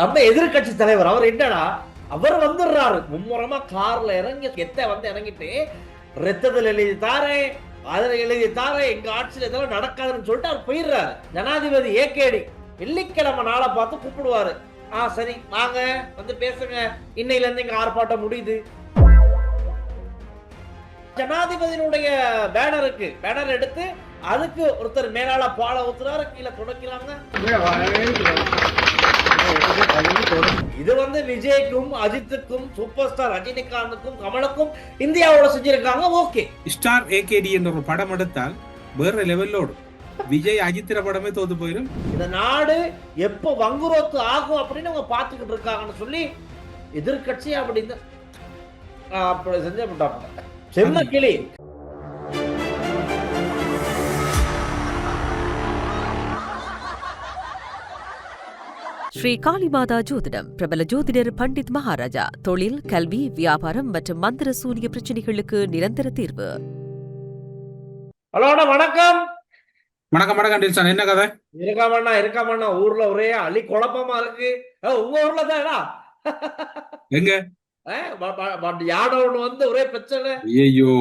நம்ம எதிர்க்கட்சி தலைவர் அவர் என்னடா அவர் வந்துடுறாரு. மும்முரமா கார்ல இறங்கி எத்த வந்து இறங்கிட்டு ரத்தத்தில் எழுதி தாரே அதுல எழுதி தாரே எங்க ஆட்சியில் இதெல்லாம் நடக்காதுன்னு சொல்லிட்டு அவர் போயிடுறாரு. ஜனாதிபதி ஏகேடி வெள்ளிக்கிழமை நாளை பார்த்து கூப்பிடுவாரு. ஆ சரி வாங்க வந்து பேசுங்க. இன்னையில இருந்து இங்க ஆர்ப்பாட்டம் முடியுது. ஜனாதிபதியினுடைய பேனருக்கு பேனர் எடுத்து அதுக்கு ஒருத்தர் மேலால பாலை ஊத்துறாரு கீழே துடைக்கிறாங்க. இது வந்து விஜய்க்கும் அஜித்துக்கும் சூப்பர் ஸ்டார் ரஜினிகாந்துக்கும் கமலுக்கும் இந்தியாவோட செஞ்சிருக்காங்க ஓகே. ஸ்டார் ஏகேடி என்ற ஒரு படம் எடுத்தால் வேற லெவலோடு விஜய் அஜித்திர படமே தோத்து போயிடும் இந்த நாடு எப்போ வங்குரோத்து ஆகும் அப்படின்னு அவங்க பார்த்துக்கிட்டு இருக்காங்கன்னு சொல்லி எதிர்க்கட்சி அப்படின்னு செஞ்சு செம்ம கிளி. ஸ்ரீ காளிமாதா ஜோதிடம் பிரபல ஜோதிடர் பண்டித் மகாராஜா தொழில் கல்வி வியாபாரம் மற்றும் மந்திர சூனிய பிரச்சனைகளுக்கு நிரந்தர தீர்வு. ஹலோ அண்ணா வணக்கம். வணக்கம் வணக்கம் டில்சன் என்ன கதை? இருக்காமண்ணா இருக்காமண்ணா ஊர்ல ஒரே அள்ளி குழப்பமா இருக்கு. உங்க ஊர்ல தானா எங்க? யானை ஒண்ணு வந்து ஒரே பிரச்சனை. ஐயோ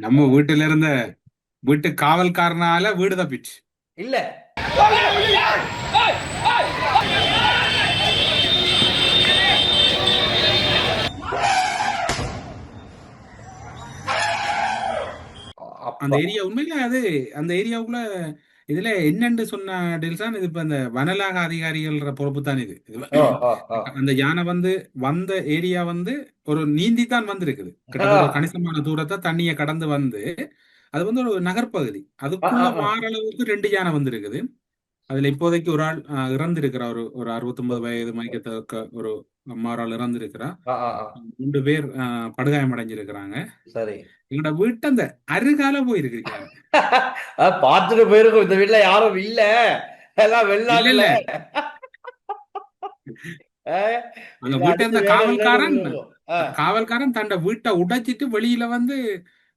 நம்ம வீட்டுல இருந்த வீட்டு காவல்காரனால வீடு தப்பிச்சு. இல்ல. அந்த ஏரியா உண்மையில அது அந்த ஏரியாவுக்குள்ள இதுல என்னன்னு சொன்ன டில்சன்? இது இப்ப அந்த வனலாக அதிகாரிகள்ன்ற பொறுப்பு தான் இது. அந்த யானை வந்து வந்த ஏரியா வந்து ஒரு நீந்தி தான் வந்திருக்குது கிட்டத்தட்ட கணிசமான தூரத்தை தண்ணியை கடந்து வந்து அது வந்து ஒரு நகர்ப்பகுதி. அதுக்குள்ள. மாற அளவுக்கு ரெண்டு யானை வந்திருக்குது. அதுல இப்போதைக்கு ஒரு ஆள் ஆஹ், இறந்திருக்கிறா ஒரு ஒரு அறுபத்தொன்பது வயது மயக்கத்தக்க ஒரு அம்மாரால் இறந்திருக்கிறா. ஆ, ஆ, ஆ. ரெண்டு பேர் படுகாயம் அடைஞ்சிருக்கிறாங்க. சரி. எங்களோட வீட்டு அந்த அருகால போயிருக்கிறீங்க. பார்த்துட்டு போயிருக்கோம். இந்த வீட்டுல யாரும் இல்ல. எல்லாம் அங்க இது வீட்டை இருந்த காவல்காரன் காவல்காரன் தன்னோட வீட்டை உடைச்சிட்டு வெளியில வந்து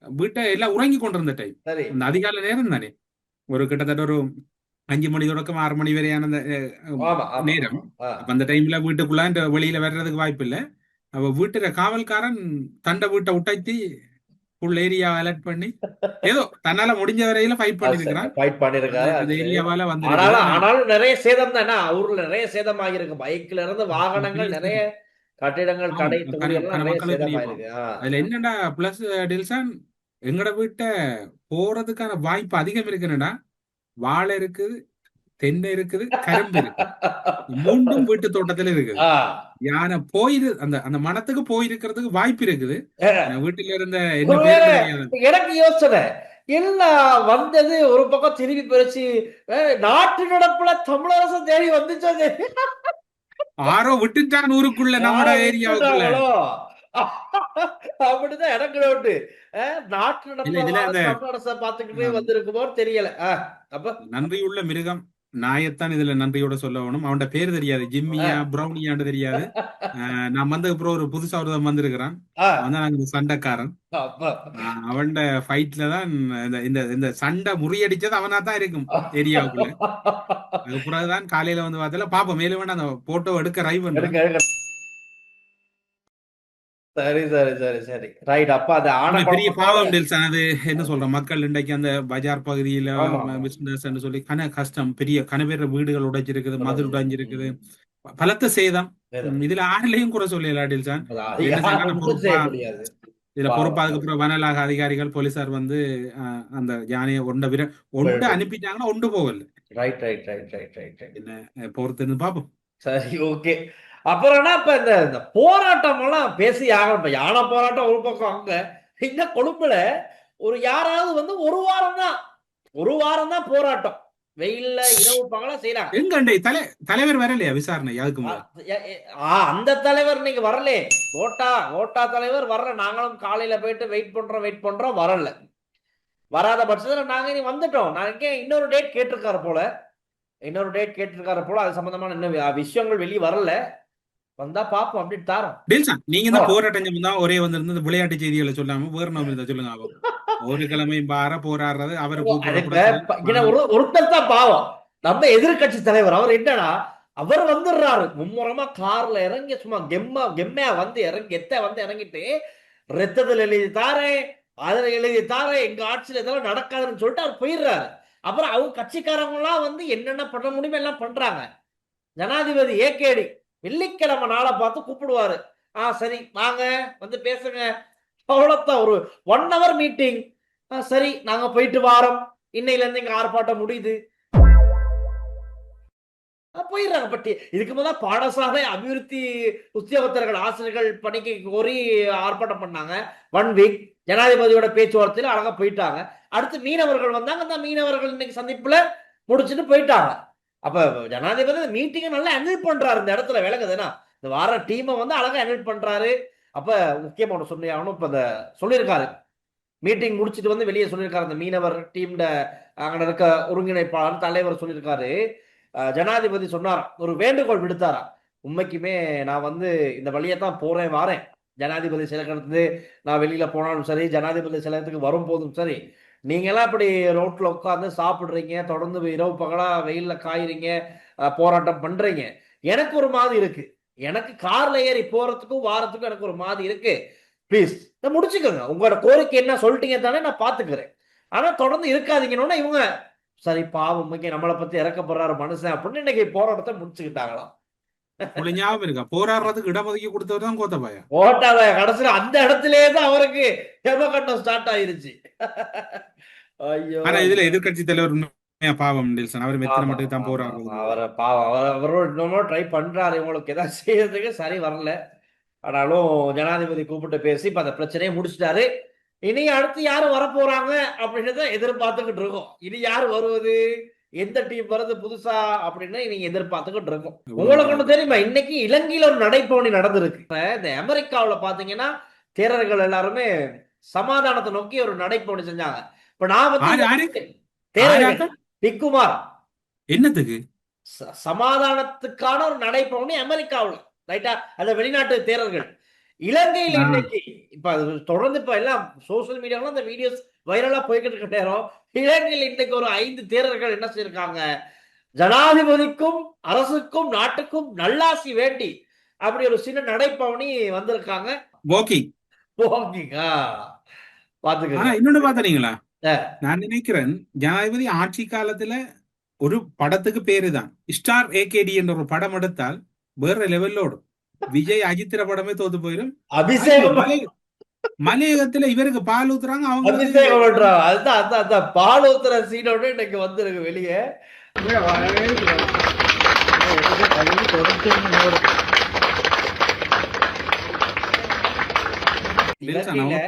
வீட்டை எல்லாம் உறங்கி கொண்டிருந்த டைம் அந்த அதிகாலை நேரம் தானே ஒரு கிட்டத்தட்ட ஒரு அஞ்சு மணி தொடக்கம் ஆறு மணி வரையான நேரம் அந்த டைம்ல வீட்டுக்குள்ள வெளியில வர்றதுக்கு வாய்ப்பு இல்ல அவ வீட்டுல காவல்காரன் தண்டை வீட்டை உடைச்சி ஃபுல் ஏரியா அலர்ட் பண்ணி ஏதோ தன்னால முடிஞ்ச வரையில ஃபைட் பண்ணிருக்கிறான் ஃபைட் பண்ணிருக்காரு அந்த. ஏரியாவால வந்து ஆனாலும் ஆனாலும் நிறைய சேதம் தானே ஊர்ல நிறைய சேதம் ஆகிருக்கு பைக்ல இருந்து வாகனங்கள் நிறைய கட்டிடங்கள் கடை. அதுல என்னடா பிளஸ் டில்சன் எங்கட வீட்டை போறதுக்கான வாய்ப்பு அதிகம் இருக்குன்னுடா வாழை இருக்குது தென்னை இருக்குது கரும்பு இருக்கு மூண்டும் வீட்டு தோட்டத்துல இருக்குது. யானை போயிரு அந்த அந்த மனத்துக்கு போயிருக்கிறதுக்கு வாய்ப்பு இருக்குது வீட்டுல இருந்த என்ன எனக்கு யோசனை எல்லாம் வந்தது ஒரு பக்கம் திரும்பி ஏய், நாட்டு நடப்புல தமிழரசு தேடி வந்துச்சோ அது. ஆரோ விட்டுட்டான் ஊருக்குள்ள நம்மட யாரை ஏரியாவுக்குள்ள? அப்படிதான் எனக்கு டவுட் நாட்டு தமிழரசை பாத்துக்கிட்டே. வந்திருக்குமோ தெரியல. அப்ப நன்றியுள்ள மிருகம் நாயத்தான் இதுல நன்றியோட சொல்ல வேணும். அவன்ட பேர் தெரியாது. ஜிம்மியா பிரௌனியான்னு தெரியாது. நான் வந்த அப்புறம் ஒரு புதுசா ஒருத்தன் வந்திருக்கிறான். அவன் நாங்க சண்டைக்காரன். அவன்ட ஃபைட்ல தான் இந்த இந்த சண்டை முறியடிச்சது அவனா தான் இருக்கும் ஏரியாவுக்குள்ள. அது பிறகுதான் காலையில வந்து பார்த்தல பாப்போம் மேலும் அந்த போட்டோ எடுக்க ரைவ். சரி சரி சரி சரி. ரைட் அப்ப அது ஆன பெரிய பாவம் டில்சன் அது என்ன சொல்ற மக்கள் இன்றைக்கு அந்த பஜார் பகுதியில. பிசினஸ் சொல்லி கன கஷ்டம் பெரிய கன பேர் வீடுகள் உடைஞ்சிருக்குது மதில் உடைஞ்சிருக்குது. பலத்த சேதம். இதுல ஆறுலயும் குறை சொல்லல முடியாது. இதுல. பொறுப்பா அதுக்கப்புறம் வனலாக அதிகாரிகள் போலீசார் வந்து அந்த யானையை ஒண்ட விர ஒண்டு. அனுப்பிட்டாங்கன்னா ஒண்டு போகல. Right right right right right என்ன பொறுத்திருந்து பாப்போம். சரி ஓகே அப்புறம்னா இப்ப இந்த இந்த போராட்டம் எல்லாம் பேசி ஆகணும். இப்ப யானை போராட்டம் ஒரு பக்கம் அங்க இந்த கொழும்புல ஒரு யாராவது வந்து ஒரு வாரம் தான் ஒரு வாரம் தான் போராட்டம். வெயில்ல இரவு பகலா செய்யறாங்க எங்க தலைவர் வரலையா விசாரணை அதுக்கு அந்த தலைவர் நீங்க வரலே. ஓட்டா ஓட்டா தலைவர் வரல. நாங்களும் காலையில போயிட்டு வெயிட் பண்றோம் வெயிட் பண்றோம் வரல. வராத பட்சத்துல நாங்க இனி வந்துட்டோம். நாங்க இன்னொரு டேட் கேட்டிருக்காரு போல. இன்னொரு டேட் கேட்டிருக்காரு போல. அது சம்பந்தமான இன்னும் விஷயங்கள் வெளியே வரல. வந்தா பாப்போம் அப்படின்னு தாரோம். டில்சன் நீங்க தான். போராட்டம் தான் ஒரே வந்திருந்து விளையாட்டு செய்திகளை சொல்லாம வேற நம்ம இருந்தா சொல்லுங்க அவ ஒரு கிழமை பார போராடுறது அவரை ஒருத்தர் தான் பாவம். நம்ம எதிர்க்கட்சி தலைவர் அவர் என்னன்னா அவர் வந்துடுறாரு. மும்முரமா கார்ல இறங்கி சும்மா கெம்மா கெம்மையா வந்து இறங்கி எத்த வந்து இறங்கிட்டு ரத்தத்தில் எழுதி தாரேன் அதுல எழுதி தாரேன் எங்க ஆட்சியில இதெல்லாம் நடக்காதுன்னு சொல்லிட்டு அவர் போயிடுறாரு. அப்புறம் அவங்க கட்சிக்காரங்க எல்லாம் வந்து என்னென்ன பண்ண முடியுமோ எல்லாம் பண்றாங்க. ஜனாதிபதி ஏகேடி வெள்ளிக்கிழமை நாளை பார்த்து கூப்பிடுவாரு. ஆ சரி வாங்க வந்து பேசுங்க. அவ்வளோத்தான் ஒரு ஒன் ஹவர் மீட்டிங் சரி நாங்க போயிட்டு வாரோம். இன்னையிலேருந்து இங்கே ஆர்ப்பாட்டம் முடியுது. போயிடுறாங்க பட்டி. இதுக்கு முதல்ல பாடசாலை அபிவிருத்தி உத்தியோகத்தர்கள் ஆசிரியர்கள் பணிக்கு கோரி ஆர்ப்பாட்டம் பண்ணாங்க. ஒன் வீக் ஜனாதிபதியோட பேச்சுவார்த்தையில் அழகா போயிட்டாங்க. அடுத்து மீனவர்கள் வந்தாங்க. அந்த மீனவர்கள் இன்னைக்கு சந்திப்புல முடிச்சுட்டு போயிட்டாங்க. அப்ப ஜனாதிபதி மீட்டிங்கை நல்லா ஹேண்டில் பண்றாரு இந்த இடத்துல விளங்குதுன்னா இந்த வார டீமை வந்து அழகா ஹேண்டில் பண்றாரு. அப்ப முக்கியமா ஒன்று சொல்லி அவனும் இப்ப இந்த சொல்லியிருக்காரு. மீட்டிங் முடிச்சுட்டு வந்து வெளியே சொல்லியிருக்காரு. அந்த மீனவர் டீம்ல அங்கே இருக்க ஒருங்கிணைப்பாளர் தலைவர் சொல்லியிருக்காரு. ஜனாதிபதி சொன்னார் ஒரு வேண்டுகோள் விடுத்தாரா உண்மைக்குமே நான் வந்து இந்த வழியை தான் போறேன் வாரேன். ஜனாதிபதி சிலக்கணத்து நான் வெளியில போனாலும் சரி ஜனாதிபதி சிலத்துக்கு வரும்போதும் சரி நீங்களாம் இப்படி ரோட்டில் உட்காந்து சாப்பிட்றீங்க தொடர்ந்து இரவு பகலா வெயிலில் காயிறீங்க போராட்டம் பண்ணுறீங்க எனக்கு ஒரு மாதிரி இருக்கு. எனக்கு காரில் ஏறி போகிறதுக்கும் வாரத்துக்கும் எனக்கு ஒரு மாதிரி இருக்கு. ப்ளீஸ் இதை முடிச்சுக்கோங்க. உங்களோட கோரிக்கை என்ன சொல்லிட்டீங்க தானே நான் பார்த்துக்கிறேன் ஆனால் தொடர்ந்து இருக்காதீங்கன்னு இவங்க சரி பாவம் இங்கே நம்மளை பற்றி இறக்கப்படுறாரு மனுஷன் அப்படின்னு இன்னைக்கு போராட்டத்தை முடிச்சுக்கிட்டாங்களாம். உங்களுக்கு ஞாபகம் இருக்கா? போராடுறதுக்கு இடஒதுக்கி கொடுத்தவர் தான் கோத்தபாயா. ஓட்டாத கடைசியில அந்த இடத்துலயே தான் அவருக்கு ஹெமகண்டம் ஸ்டார்ட் ஆயிருச்சு. ஐயோ. ஆனா இதுல எதிர்க்கட்சி தலைவர் பாவம் டில்சன் அவர் மெத்தனை மட்டும் தான் போராடுறது. அவரை பாவம். அவர் அவரும் இன்னமும் ட்ரை பண்றாரு. இவங்களுக்கு ஏதாவது செய்யறதுக்கு சரி வரல. ஆனாலும் ஜனாதிபதி கூப்பிட்டு பேசி இப்ப அந்த பிரச்சனையை முடிச்சிட்டாரு. இனி அடுத்து யாரு வரப்போறாங்க அப்படின்றத எதிர்பார்த்துக்கிட்டு இருக்கோம். இனி யாரு வருவது? எந்த டீம் வருது புதுசா அப்படின்னு நீங்க எதிர்பார்த்துக்கிட்டு இருக்கோம். உங்களுக்கு ஒண்ணு தெரியுமா? இன்னைக்கு இலங்கையில ஒரு நடைப்பவனி நடந்திருக்கு. இந்த அமெரிக்காவுல பாத்தீங்கன்னா தேரர்கள் எல்லாருமே சமாதானத்தை நோக்கி ஒரு நடைப்பவனி செஞ்சாங்க. இப்ப நான்? வந்து தேரர்கள்? டிக்குமார் என்னத்துக்கு? சமாதானத்துக்கான ஒரு நடைபவனி அமெரிக்காவுல. ரைட்டா? அந்த வெளிநாட்டு தேரர்கள். இலங்கையில். இன்னைக்கு இப்ப அது தொடர்ந்து இப்ப எல்லாம் சோசியல் மீடியால அந்த வீடியோஸ் வைரலா போய்கிட்டு இருக்க நேரம் இலங்கையில் இன்னைக்கு ஒரு ஐந்து தேரர்கள் என்ன செய்யிருக்காங்க ஜனாதிபதிக்கும் அரசுக்கும் நாட்டுக்கும் நல்லாசி வேண்டி அப்படி ஒரு சின்ன நடைப்பவனி வந்திருக்காங்க. போகிங்க ஆனா பாத்துக்கங்க இன்னொன்னு பாத்தீங்களா. நான் நினைக்கிறேன் ஜனாதிபதி ஆட்சி காலத்துல ஒரு படத்துக்கு பேரு தான். ஸ்டார் ஏகேடி என்ற ஒரு படம் எடுத்தால் வேற லெவல்ல ஓடும். விஜய் அஜித்திர படமே தோத்து போயிடும் அபிஷேகம் மலை- மலையகத்துல இவருக்கு பால் ஊத்துறாங்க அவங்க அபிஷேகம் பண்றாங்க அதுதான் அதான் அதான் பால் ஊத்துற சீனோட இன்னைக்கு வந்திருக்கு வெளியே. நெல்சன்,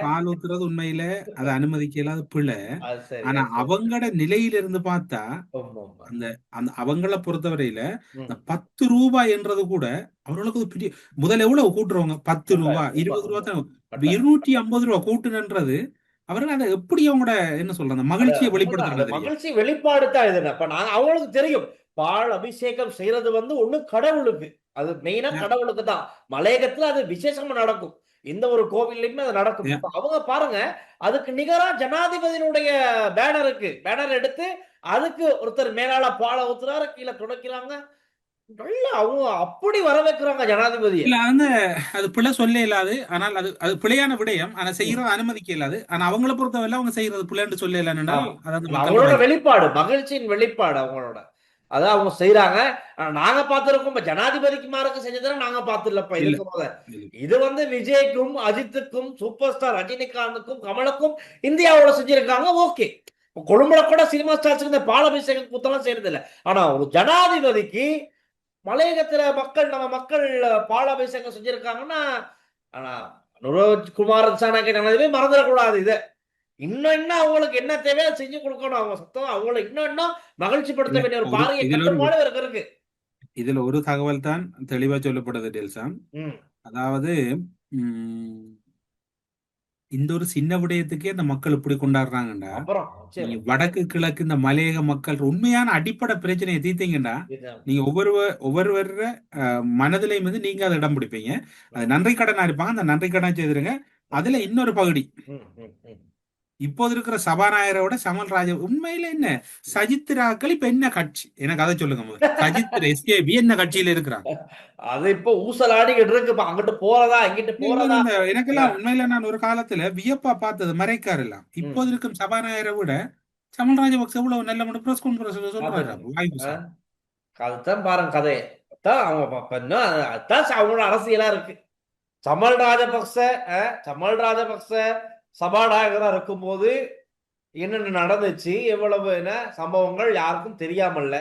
பால் ஊத்துறது உண்மையில அதை அனுமதிக்க இல்லாத பிள்ளை அது ஆனா. அவங்களோட நிலையில இருந்து பார்த்தா ஆமா, ஆமா. அந்த அந்த அவங்கள பொறுத்தவரையில ம். இந்த பத்து ரூபாய் என்றது கூட அவர்களுக்கு ஒரு பெரிய முதல்ல எவ்வளவு கூட்டுறவங்க பத்து ரூபாய் இருபது ரூபாய் தான் இப்ப கட்டாயம். இருநூற்றி ஐம்பது ரூபாய் கூட்டுனன்றது அவர்கள் அதை எப்படி அவங்களோட என்ன சொல்ற அந்த மகிழ்ச்சியை அந்த வெளிப்படுத்துறது தெரியும் மகிழ்ச்சி வெளிப்பாடு தான் இது இப்ப நாங்க அவங்களுக்கு தெரியும் பால் அபிஷேகம் செய்யறது வந்து ஒண்ணு கடவுளுக்கு அது மெயினா. கடவுளுக்கு தான் மலையகத்துல அது விசேஷமா நடக்கும் எந்த ஒரு கோவில்லையுமே அது நடக்கும். அவங்க பாருங்க அதுக்கு நிகரா ஜனாதிபதியினுடைய பேனருக்கு பேனர் எடுத்து அதுக்கு ஒருத்தர் மேலால பாலை ஊத்துறாரு கீழே துடைக்கிறாங்க. நல்ல அவங்க அப்படி வர வைக்கிறாங்க ஜனாதிபதியை. இல்ல அந்த அது பிழை சொல்ல இயலாது ஆனால் அது அது பிழையான விடயம். ஆனா செய்யறது அனுமதிக்க இயலாது ஆனா அவங்கள பொறுத்தவரை அவங்க செய்யறது பிள்ளைன்னு சொல்ல அந்த அவங்களோட வெளிப்பாடு மகிழ்ச்சியின் வெளிப்பாடு அவங்களோட. அதான் அவங்க செய்யறாங்க நாங்க பார்த்திருக்கோம் இப்ப ஜனாதிபதிக்கு செஞ்சதுன்னா நாங்க போத இது வந்து விஜய்க்கும் அஜித்துக்கும் சூப்பர் ஸ்டார் ரஜினிகாந்துக்கும் கமலுக்கும் இந்தியாவோட செஞ்சிருக்காங்க ஓகே. கொழும்புல கூட சினிமா ஸ்டார்ஸ் இந்த பாலாபிஷேகம் கூத்தெல்லாம் செய்யறது இல்ல ஆனா ஒரு ஜனாதிபதிக்கு மலையகத்துல மக்கள் நம்ம மக்கள் பாலாபிஷேகம் செஞ்சிருக்காங்கன்னா ஆனா நுரோஜ் குமார் சாணக்கிய மறந்துடக்கூடாது இதை. இன்னும் இன்னும் அவங்களுக்கு என்ன தேவையோ செஞ்சு கொடுக்கணும். அவங்க சத்தம் அவங்களை இன்னும் இன்னும் மகிழ்ச்சி படுத்த வேண்டிய ஒரு பாரிய கட்டுப்பாடு இருக்கு. இதுல ஒரு தகவல் தான் தெளிவா சொல்லப்படுது டெல்சான் ம். அதாவது இந்த ஒரு சின்ன விடயத்துக்கே இந்த மக்கள் இப்படி கொண்டாடுறாங்கடா. நீங்க வடக்கு கிழக்கு இந்த மலையக மக்கள் உண்மையான அடிப்படை பிரச்சனையை தீர்த்தீங்கடா. நீங்க ஒவ்வொரு ஒவ்வொருவர மனதிலையும் வந்து நீங்க அதை இடம் பிடிப்பீங்க. அது நன்றி கடனா இருப்பாங்க அந்த நன்றி கடன் செய்திருங்க அதுல இன்னொரு பகுதி. இப்போது இருக்கிற சபாநாயகரோட சமல் ராஜ உண்மையில என்ன? சஜித்ராக்கள் இப்ப என்ன கட்சி? எனக்கு அதை சொல்லுங்க சஜித் எஸ்கேபி என்ன கட்சியில இருக்கிறாங்க? அது இப்ப ஊசலாடிக்கிட்டு இருக்கு இப்ப அங்கிட்டு போறதா இங்கிட்டு போறதா? எனக்கெல்லாம் உண்மையில நான் ஒரு காலத்துல வியப்பா பார்த்தது மறைக்கார் எல்லாம். இப்போது இருக்கும் சபாநாயகரை விட சமல் ராஜபக்ச இவ்வளவு நல்ல மட்டும் பிரஸ் கான்பரன்ஸ்ல சொல்றாரு அதுதான் பாருங்க கதை. அவங்க அது- அதான் அவங்களோட அரசியலா இருக்கு. சமல் ராஜபக்ச சமல் ராஜபக்ச சபாநாயகரா இருக்கும்போது என்னென்ன நடந்துச்சு எவ்வளவு என்ன சம்பவங்கள் யாருக்கும் தெரியாமல்ல.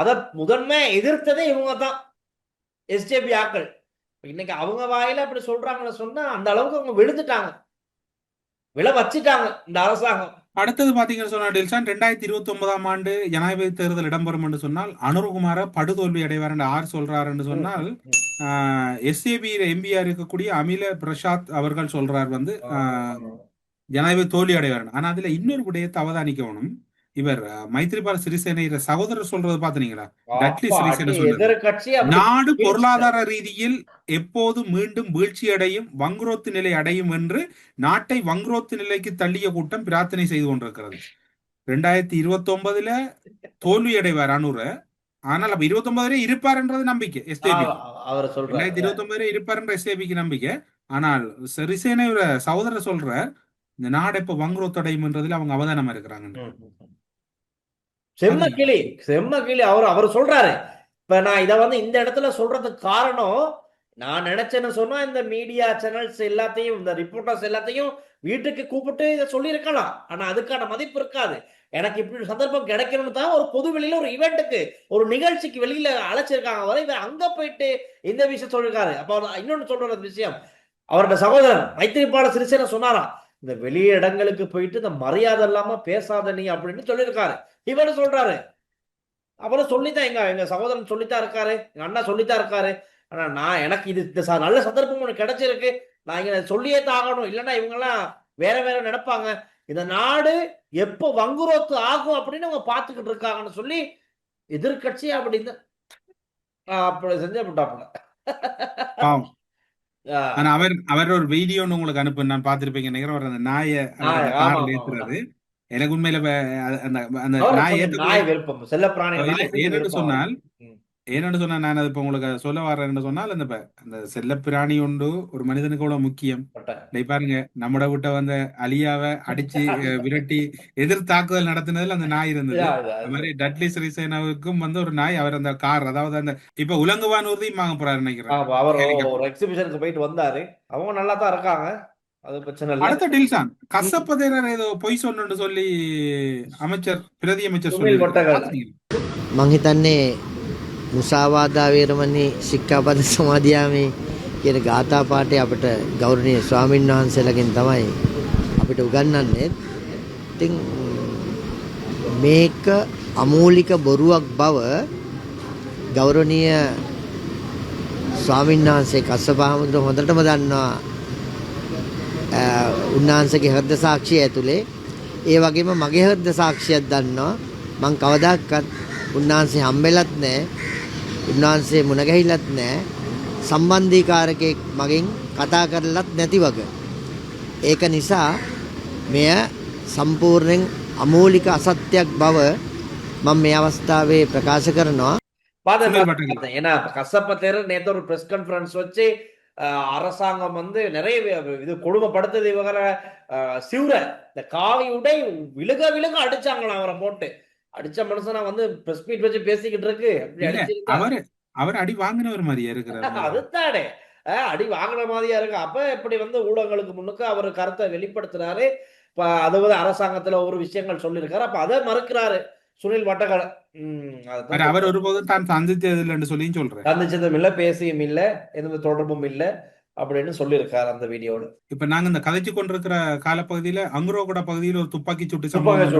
அத முதன்மை எதிர்த்ததே இவங்க தான். எஸ்ஜேபி ஆக்கள். இன்னைக்கு அவங்க வாயில அப்படி சொல்றாங்கன்னு சொன்னா அந்த அளவுக்கு அவங்க விழுந்துட்டாங்க. விழ வச்சுட்டாங்க இந்த அரசாங்கம். அடுத்தது பாத்தீங்கன்னு சொன்னா டில்சான் ரெண்டாயிரத்தி இருபத்தி ஒன்பதாம் ஆண்டு ஜனாதிபதி தேர்தல் இடம்பெறும் என்று சொன்னால் அனுரகுமார படுதோல்வி அடைவார் என்று ஆர் சொல்றாருன்னு சொன்னால் எஸ்ஏபி எம்பியா இருக்கக்கூடிய அமில பிரசாத் அவர்கள் சொல்றார் வந்து ஜனாதிபதி தோல்வி அடைவார். ஆனா அதுல இன்னொரு விடயத்தை அவதானிக்கணும். இவர் மைத்ரிபால சிறிசேன சகோதரர் சொல்றது பாத்தீங்களா? டட்லி சிறிசேன நாடு பொருளாதார ரீதியில் எப்போது மீண்டும் வீழ்ச்சி அடையும் வங்குரோத்து நிலை அடையும் என்று நாட்டை வங்குரோத்து நிலைக்கு தள்ளிய கூட்டம் பிரார்த்தனை செய்து கொண்டிருக்கிறது. ரெண்டாயிரத்தி இருபத்தி ஒன்பதுல தோல்வி அடைவார் அனுர. ஆனால் அப்ப இருபத்தி ஒன்பது வரை இருப்பார்ன்றது நம்பிக்கை எஸ்ஏபி ரெண்டாயிரத்தி இருபத்தி ஒன்பது வரை இருப்பார்ன்ற எஸ்ஏபிக்கு நம்பிக்கை. ஆனால் சிறிசேன சகோதரர் சொல்ற இந்த நாடு எப்ப வங்குரோத்து அடையும்ன்றதுல அவங்க அவதானமா இருக்கிறாங்க. செம்ம கிளி செம்ம கிளி. அவர் அவர் சொல்றாரு. இப்ப நான் இத வந்து இந்த இடத்துல சொல்றதுக்கு காரணம் நான் நினைச்சேன்னு சொன்னா இந்த மீடியா சேனல்ஸ் எல்லாத்தையும் இந்த ரிப்போர்ட்டர்ஸ் எல்லாத்தையும் வீட்டுக்கு கூப்பிட்டு இதை சொல்லியிருக்கலாம். ஆனா அதுக்கான மதிப்பு இருக்காது. எனக்கு இப்படி சந்தர்ப்பம் கிடைக்கணும்னு தான் ஒரு பொது வெளியில ஒரு இவெண்ட்டுக்கு ஒரு நிகழ்ச்சிக்கு வெளியில அழைச்சிருக்காங்க. வரை இவர் அங்க போயிட்டு இந்த விஷயம் சொல்லியிருக்காரு. அப்ப அவர் இன்னொன்னு சொல்ற விஷயம். அவரோட சகோதரன் மைத்திரிபால சிறிசேன சொன்னாராம். இந்த வெளி இடங்களுக்கு போயிட்டு இந்த மரியாதை இல்லாம பேசாத நீ அப்படின்னு சொல்லியிருக்காரு. இவரு சொல்றாரு. அவரும் சொல்லித்தான் எங்க எங்க சகோதரன் சொல்லித்தான் இருக்காரு எங்க அண்ணா சொல்லித்தான் இருக்காரு. ஆனா நான் எனக்கு இது இந்த நல்ல சந்தர்ப்பம் உனக்கு கிடைச்சிருக்கு. நான் இங்க சொல்லியே தாகணும். இல்லைன்னா இவங்க எல்லாம் வேற வேற நினைப்பாங்க. இந்த நாடு எப்போ வங்குரோத்து ஆகும் அப்படின்னு அவங்க பார்த்துக்கிட்டு இருக்காங்கன்னு சொல்லி எதிர்க்கட்சி அப்படின்னு அப்படி செஞ்சு விட்டாப்புல ஆனா அவர் அவர் ஒரு வீடியோ உங்களுக்கு அனுப்பு நான் பார்த்திருப்பீங்க நினைக்கிறேன். அவர் அந்த நாயை ஏத்துறாரு. எனக்கு உண்மையில அந்த அந்த நாய் ஏன்னு சொன்னால். ஏன்னு சொன்னா நான் அது இப்ப உங்களுக்கு சொல்ல வரேன்னு சொன்னால் அந்த ப- அந்த செல்லப்பிராணி உண்டு ஒரு மனிதனுக்கு எவ்வளவு முக்கியம் டேய் பாருங்க நம்மட விட்ட வந்த அலியாவை அடிச்சு அஹ், விரட்டி எதிர் தாக்குதல் நடத்தினதுல அந்த நாய் இருந்தது அது மாதிரி டட்லி சிறிசேனாவுக்கும் வந்து ஒரு நாய் அவர் அந்த கார் அதாவது அந்த இப்ப உலங்குவான் உறுதியும் வாங்க போறாரு நினைக்கிறேன் ஆமா அவர் Helicopter. ஒரு எக்ஸிபிஷனுக்கு போயிட்டு வந்தாரு அவங்க நல்லா தான் இருக்காங்க அது பிரச்சனை இல்லை அடுத்த டில்சான் கசப்பதேரர் ஏதோ பொய் சொன்னு சொல்லி அமைச்சர் பிரதி அமைச்சர் சுனில் சொல்லி வட்டகல். මං හිතන්නේ මුසාවාදා වේරමණී සික්ඛාපද සමාදියාමේ කියන ගාථා පාඨය අපිට ගෞරවනීය ස්වාමීන් වහන්සේලාගෙන් තමයි අපිට උගන්වන්නේ. ඉතින් මේක අමූලික බොරුවක් බව ගෞරවනීය ස්වාමීන් වහන්සේ කස්සප හාමුදුරුවෝ හොඳටම දන්නවා. අ, උන්වහන්සේගේ හෘද සාක්ෂිය ඇතුලේ ඒ වගේම මගේ හෘද සාක්ෂියක් දන්නවා. මං කවදාකවත් උන්වහන්සේ හම්බෙලත් නැහැ. උන්වහන්සේ මුණ ගැහිලත් නැහැ. සම්බන්ධීකාරකෙක් මගෙන් කතා කරලත් නැති වග. ඒක නිසා මෙය සම්පූර්ණයෙන් අමූලික අසත්‍යයක් බව මම මේ අවස්ථාවේ ප්‍රකාශ කරනවා. பார்த்தேன், சுனில் பார்த்தேன், வட்டகல். பார்த்தேன். ஏன்னா இப்ப கசப்ப தேரர் நேத்து ஒரு பிரஸ் கான்ஃபரன்ஸ் வச்சு அஹ், அரசாங்கம் வந்து நிறைய வி- இது கொடுமைப்படுத்துது இவங்கள அஹ், சிவுர இந்த காவி உடை விழுக விழுக அடிச்சாங்களாம் அவரை போட்டு அடிச்ச மனுஷனா வந்து பிரஸ் மீட் வச்சு பேசிக்கிட்டு இருக்கு. அவர் அவர் அடி வாங்கினவர் மாதிரியா இருக்கிறார். அதுதானே அடி வாங்கின மாதிரியா இருக்கு. அப்ப இப்படி வந்து ஊடகங்களுக்கு முன்னுக்கு அவர் கருத்தை வெளிப்படுத்துறாரு? இப்ப அதாவது அரசாங்கத்துல ஒரு விஷயங்கள் சொல்லியிருக்காரு. அப்ப அதை மறுக்கிறாரு சுனில் வட்டகலை உம் அவர் ஒருபோதும் தான் சந்தித்ததில்லைன்னு சொல்லியும் சொல்றேன் சந்திச்சதும் இல்ல பேசியும் இல்ல எந்த தொடர்பும் இல்ல. அப்படின்னு சொல்லியிருக்காரு அந்த வீடியோல இப்ப நாங்க இந்த கதைச்சு கொண்டிருக்கிற காலப்பகுதியில அங்குரோகுடா பகுதியில் ஒரு துப்பாக்கி சூட்டு சம்பவம்.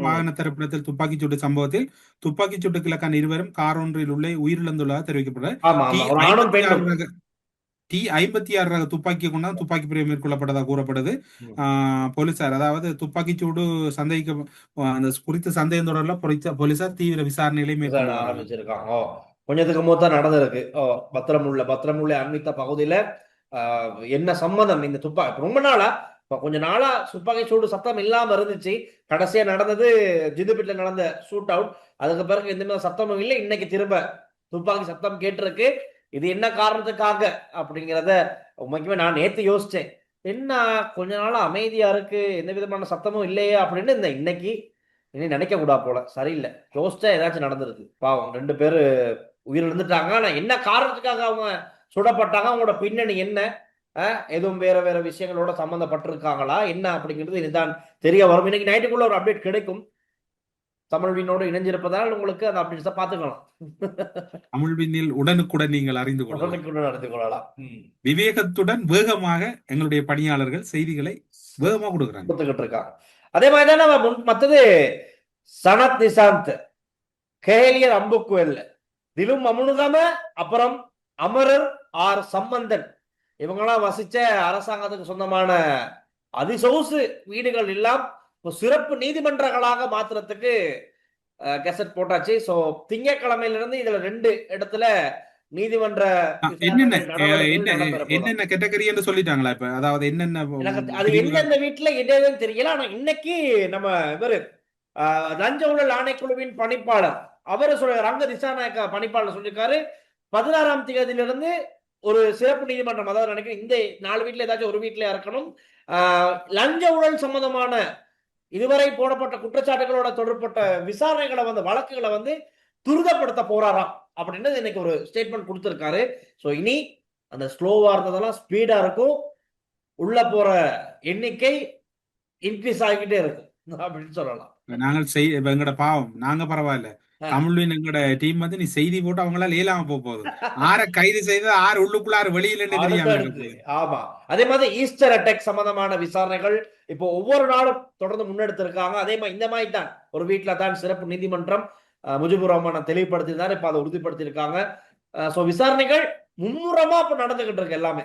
வாகன தரப்பிடத்தில் துப்பாக்கி சூட்டு சம்பவத்தில் துப்பாக்கி சூட்டு கிழக்கான இருவரும் கார் ஒன்றில் உள்ளே உயிரிழந்துள்ளதாக தெரிவிக்கப்படுது. ஆமா டி ஐம்பத்தி ஆறு ரக துப்பாக்கி கொண்டாந்து துப்பாக்கி பிரிவு மேற்கொள்ளப்பட்டதாக கூறப்படுது. போலீசார் அதாவது துப்பாக்கி சூடு சந்தேகிக்க அந்த குறித்த சந்தேகம் தொடர்ல பொறித்த- போலீசார் தீவிர விசாரணைகளை விசாரணை மேற்கொண்டு ஆரம்பிச்சிருக்கான் ஓ கொஞ்சத்துக்கு மூத்தா நடந்திருக்கு. பத்திரமுள்ள பத்திரமுள்ள அண்மித்த பகுதியில என்ன சம்மதம் இந்த துப்பாக்கி? ரொம்ப நாளா இப்போ கொஞ்ச நாளா துப்பாக்கி சூடு சத்தம் இல்லாம இருந்துச்சு. கடைசியா நடந்தது ஜிதுபிட்ல நடந்த ஷூட் அவுட் அதுக்கு பிறகு எந்த மாதிரி சத்தமும் இல்லை. இன்னைக்கு திரும்ப துப்பாக்கி சத்தம் கேட்டிருக்கு. இது என்ன காரணத்துக்காக அப்படிங்கிறத உண்மைக்குமே நான் நேத்து யோசிச்சேன். என்ன கொஞ்ச நாளா அமைதியா இருக்கு எந்த விதமான சத்தமும் இல்லையே அப்படின்னு இந்த இன்னைக்கு இனி நினைக்க கூடாது போல. சரியில்லை. யோசிச்சா ஏதாச்சும் நடந்திருக்கு. பாவம் ரெண்டு பேர் உயிர் இருந்துட்டாங்க ஆனா என்ன காரணத்துக்காக அவங்க சுடப்பட்டாங்க. அவங்களோட பின்னணி என்ன? எதுவும் வேற வேற விஷயங்களோட சம்பந்தப்பட்டிருக்காங்களா? என்ன அப்படிங்கிறது இதுதான் தெரிய வரும். இன்னைக்கு நைட்டுக்குள்ள ஒரு அப்டேட் கிடைக்கும். தமிழ்வினோடு இணைஞ்சிருப்பதால் உங்களுக்கு அந்த அப்டேட்ஸை பார்த்துக்கலாம். தமிழ்வினில் உடனுக்குடன் நீங்கள் அறிந்து கொள்ளலாம். நடந்து கொள்ளலாம். விவேகத்துடன் வேகமாக எங்களுடைய பணியாளர்கள் செய்திகளை வேகமா கொடுக்குறாங்க. கொடுத்துக்கிட்டு இருக்காங்க. அதே மாதிரி தான் நம்ம மத்தது சனத் நிசாந்த் கேலியர் அம்புக்குவெல் திலும் அமுனுகம அப்புறம் அமரர் ஆர் சம்பந்தன். இவங்கெல்லாம் வசிச்ச அரசாங்கத்துக்கு சொந்தமான அதிசொகுசு வீடுகள் எல்லாம் இப்போ சிறப்பு நீதிமன்றங்களாக மாத்துறதுக்கு கெசட் போட்டாச்சு. ஸோ திங்கட்கிழமையிலிருந்து இதுல ரெண்டு இடத்துல நீதிமன்ற என்னென்ன சொல்லிட்டாங்களா இப்ப? அதாவது என்னென்ன அது? எந்தெந்த வீட்டுல என்னதுன்னு தெரியல. ஆனா இன்னைக்கு நம்ம இவரு ஆஹ், லஞ்ச ஊழல் ஆணைக்குழுவின் பணிப்பாளர். அவரு சொல்ல ரங்க திசாநாயக்க பணிப்பாளர் சொல்லியிருக்காரு. பதினாறாம் தேதியிலிருந்து ஒரு சிறப்பு நீதிமன்றம் அதாவது நினைக்கிறேன் இந்த நாலு வீட்டில் ஏதாச்சும் ஒரு வீட்டில் இருக்கணும் லஞ்ச ஊழல் சம்பந்தமான இதுவரை போடப்பட்ட குற்றச்சாட்டுகளோட தொடர்பட்ட விசாரணைகளை வந்து வழக்குகளை வந்து துரிதப்படுத்த போறாராம் அப்படின்னு இன்னைக்கு ஒரு ஸ்டேட்மெண்ட் கொடுத்துருக்காரு. ஸோ இனி அந்த ஸ்லோவா இருந்ததெல்லாம் ஸ்பீடா இருக்கும். உள்ள போற எண்ணிக்கை இன்க்ரீஸ் ஆகிக்கிட்டே இருக்கும். அப்படின்னு சொல்லலாம். நாங்கள் செய் எங்கட பாவம். நாங்க பரவாயில்ல. தமிழ்வின் எங்கட டீம் வந்து நீ செய்தி போட்டு அவங்களால ஏலாம போக போகுது. ஆற கைது செய்து ஆறு உள்ளுக்குள்ள ஆறு வெளியில தெரியாம ஆமா. அதே மாதிரி ஈஸ்டர் அட்டாக் சம்பந்தமான விசாரணைகள் இப்போ ஒவ்வொரு நாளும் தொடர்ந்து முன்னெடுத்திருக்காங்க. அதே மாதிரி இந்த மாதிரி தான். ஒரு வீட்டுல தான் சிறப்பு நீதிமன்றம் முஜிபுர் ரஹ்மான் தெளிவுபடுத்தியிருந்தாரு. இப்ப அதை உறுதிப்படுத்தியிருக்காங்க. சோ விசாரணைகள் மும்முரமா இப்ப நடந்துகிட்டு இருக்கு எல்லாமே.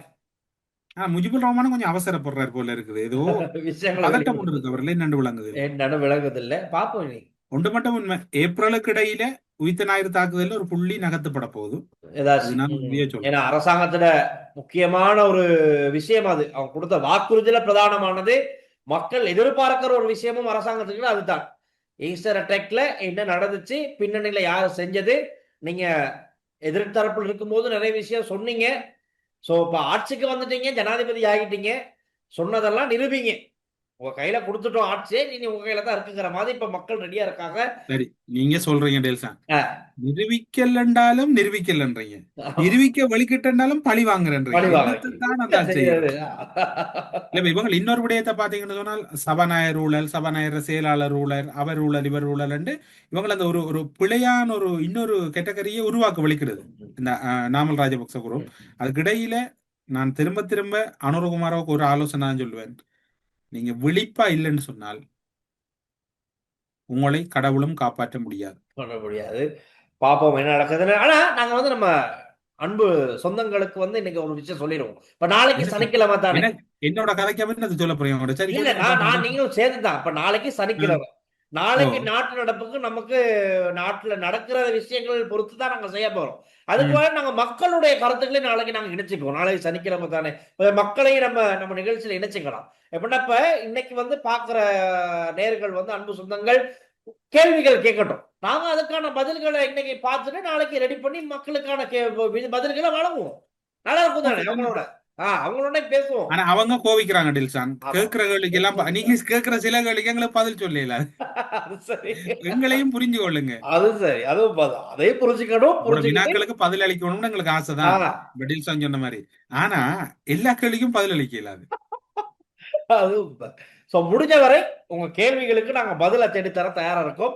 ஆஹ் முஜிபுர் ரஹ்மானும் கொஞ்சம் அவசரப்படுறாரு போல இருக்குது. ஏதோ விஷயங்கள் பதட்டம் ஒன்று இருக்கு. அவர்ல நண்டு விளங்குது? என்னன்னு விளங்குதில்லை. பாப்போம் இனி. ஒன்று மட்டும் உண்மை. ஏப்ரலுக்கு இடையில உயிர்த்த ஞாயிறு தாக்குதல்ல ஒரு புள்ளி நகர்த்தப்பட போகுது. ஏன்னா அரசாங்கத்துல முக்கியமான ஒரு விஷயம் அது. அவங்க கொடுத்த வாக்குறுதியில பிரதானமானது மக்கள் எதிர்பார்க்கிற ஒரு விஷயமும் அரசாங்கத்துக்கு அதுதான். ஈஸ்டர் அட்டாக்ல என்ன நடந்துச்சு பின்னணியில யார் செஞ்சது நீங்க எதிர்த்தரப்பில் இருக்கும்போது நிறைய விஷயம் சொன்னீங்க. சோ இப்ப ஆட்சிக்கு வந்துட்டீங்க ஜனாதிபதி ஆகிட்டீங்க சொன்னதெல்லாம் நிரூபிங்க. உங்க கையில கொடுத்துட்டோம் ஆட்சியே நீ உங்க கையில தான் இருக்குங்கிற மாதிரி இப்ப மக்கள் ரெடியா இருக்காங்க. சரி நீங்க சொல்றீங்க டேல்சான் ஆ. நிரூபிக்கலன்றாலும் நிரூபிக்கலன்றீங்க. நிரூபிக்க வழிகிட்டனாலும் பழி வாங்குறேன்றீங்க? இல்ல இவங்க இன்னொரு விடயத்தை பாத்தீங்கன்னு சொன்னால் சபாநாயகர் ஊழல் சபாநாயகர் செயலாளர் ஊழல் அவர் ஊழல் இவர் ஊழல் இவங்க அந்த ஒரு ஒரு பிழையான ஒரு இன்னொரு கேட்டகரியை உருவாக்க வலிக்கிறது இந்த நாமல் ராஜபக்ச குரூப். அதுக்கிடையில நான் திரும்ப திரும்ப அனுரகுமாராவுக்கு ஒரு ஆலோசனை சொல்லுவேன். நீங்க விழிப்பா இல்லைன்னு சொன்னால் உங்களை கடவுளும் காப்பாற்ற முடியாது பண்ண முடியாது பாப்போம் என்ன நடக்குதுன்னு ஆனா நாங்க வந்து நம்ம அன்பு சொந்தங்களுக்கு வந்து இன்னைக்கு ஒரு விஷயம் சொல்லிடுவோம் இப்ப நாளைக்கு? சனிக்கிழமை தானே என்ன? என்னோட கதைக்கு அது சொல்ல. சரி இல்ல நான் நான் நீங்களும் சேர்ந்துதான் இப்ப நாளைக்கு சனிக்கிழமை நாளைக்கு. நாட்டு நடப்புக்கு நமக்கு நாட்டுல நடக்கிற விஷயங்கள் பொறுத்து தான் நாங்க செய்ய போறோம். அதுக்கு ம். மேல நாங்க மக்களுடைய கருத்துக்களை நாளைக்கு நாங்க இணைச்சுக்குவோம். நாளைக்கு சனிக்கிழமை தானே. மக்களையும் நம்ம நம்ம நிகழ்ச்சியில இணைச்சுக்கலாம். எப்படின்னா இப்ப இன்னைக்கு வந்து பாக்குற நேர்கள் வந்து அன்பு சொந்தங்கள் கேள்விகள் கேட்கட்டும். நாங்க அதுக்கான பதில்களை இன்னைக்கு பார்த்துட்டு நாளைக்கு ரெடி பண்ணி மக்களுக்கான பதில்களை வழங்குவோம். நல்லா இருக்கும் தானே அவங்களோட? ஆஹ் அவங்களோட பேசுவோம். ஆனா அவங்க கோவிக்கிறாங்க டில்சான். கேள்விக்கு எல்லாம் நீங்க கேட்கிற சில கேள்விக்கு எங்களுக்கு பதில் சொல்லல அது எங்களையும் புரிஞ்சு கொள்ளுங்க. அது சரி. அதுவும் பா- அதையும் புரிஞ்சுக்கணும் வினாக்களுக்கு பதில் அளிக்கணும்னு எங்களுக்கு ஆசைதான் டில்சான் சொன்ன மாதிரி. ஆனா எல்லா கேள்விக்கும் பதில் அளிக்க இயலாது அதுவும் சோ முடிஞ்ச வரை உங்க கேள்விகளுக்கு நாங்க பதில தேடி தர தயாரா இருக்கோம்.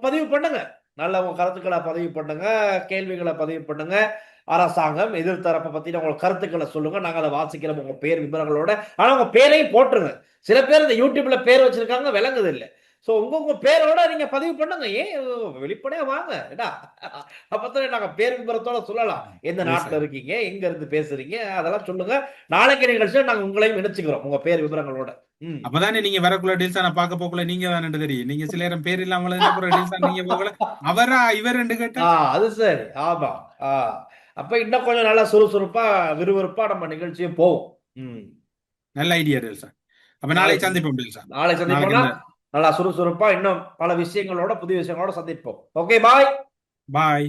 பதிவு பண்ணுங்க. நல்ல உங்க கருத்துக்களை பதிவு பண்ணுங்க கேள்விகளை பதிவு பண்ணுங்க. அரசாங்கம் எதிர்த்தரப்பை பத்தி உங்க கருத்துக்களை சொல்லுங்க. நாங்க அதை வாசிக்கிறோம் உங்க பேர் விவரங்களோட. ஆனா உங்க பேரையும் போட்டுருங்க. சில பேர் இந்த யூடியூப்ல பேர் வச்சிருக்காங்க விளங்குது இல்ல. சோ உங்க உங்க பேரோட நீங்க பதிவு பண்ணுங்க. ஏன்? வெளிப்படையா வாங்க. ஏடா. அப்பதான் நாங்க பேர் விவரத்தோட சொல்லலாம். எந்த நாட்டுல. இருக்கீங்க? எங்க இருந்து பேசுறீங்க? அதெல்லாம் சொல்லுங்க. நாளைக்கு நிகழ்ச்சியில நாங்க உங்களையும் இணைச்சுக்கிறோம் உங்க பேர் விவரங்களோட அப்பதானே நீங்க வரக்குள்ள டில்சான பார்க்க போக்குள்ள நீங்க தானே தெரியும். நீங்க சில நேரம் பேர் இல்லாமல அப்புறம் டில்சான் நீங்க போகல. அவரா? இவர் ரெண்டு கேட்டா? அது சரி. ஆமா. ஆ. அப்ப இன்னும் கொஞ்சம் நல்லா சுறுசுறுப்பா விறுவிறுப்பா நம்ம நிகழ்ச்சியும் போவோம். ம். நல்ல ஐடியா டில்சான் அப்ப நாளை சந்திப்போம் டெல்சான் நாளை சந்திப்போம்னா நல்லா சுறுசுறுப்பா இன்னும் பல விஷயங்களோட புதிய விஷயங்களோட சந்திப்போம். Okay bye bye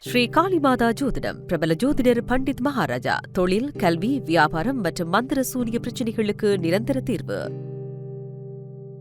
Shri Kalimata ஜோதிடம் பிரபல ஜோதிடர் பண்டித் மகாராஜா தொழில் கல்வி வியாபாரம் மற்றும் மந்திர சூனிய பிரச்சனைகளுக்கு நிரந்தர தீர்வு.